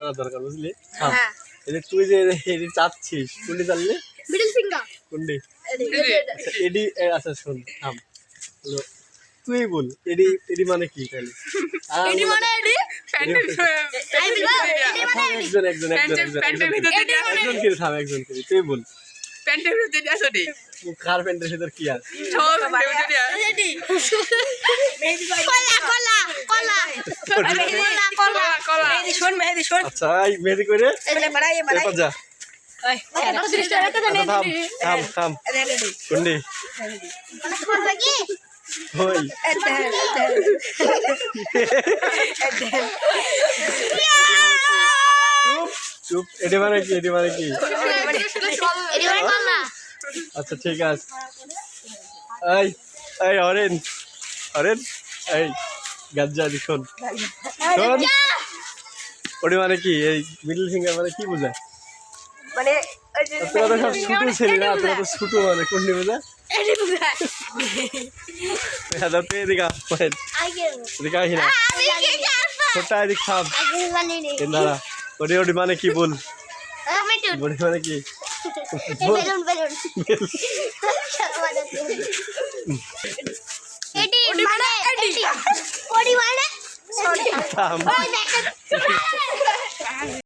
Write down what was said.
করা দরকার বুঝলি? হ্যাঁ। তুই যে এডি চাচ্ছিস কোনটি চাললি? মিডল ফিঙ্গার কোনটি আচ্ছা এডি আচ্ছা শোন থাম। হলো তুই বল এডি এডি মানে কি তাহলে? এডি মানে এডি? মানে এডি। একজন একজন একজন একজন। মানে একজন করে থাম একজন করে তুই বল। প্যান্টের ভিতর দিয়ে আসো কার প্যান্টের ভিতর কি আছে? সব প্যান্টের ভিতর চুপ চুপ। এডি মানে কি এডি মানে কি? এডি মানে আচ্ছা ঠিক আছে। এই এই হরেন হরেন এই। গাজ্জা শোন। শোন ওটি মানে কি এই মিডল ফিঙ্গার মানে কি বোঝায় মানে তোরা তো সব ছুটু ছেলে না তোরা তো ছুটু মানে কোনটি বোঝায়? এডি বুঝায়। হ্যাঁ তুই এদিকে আস Welcome.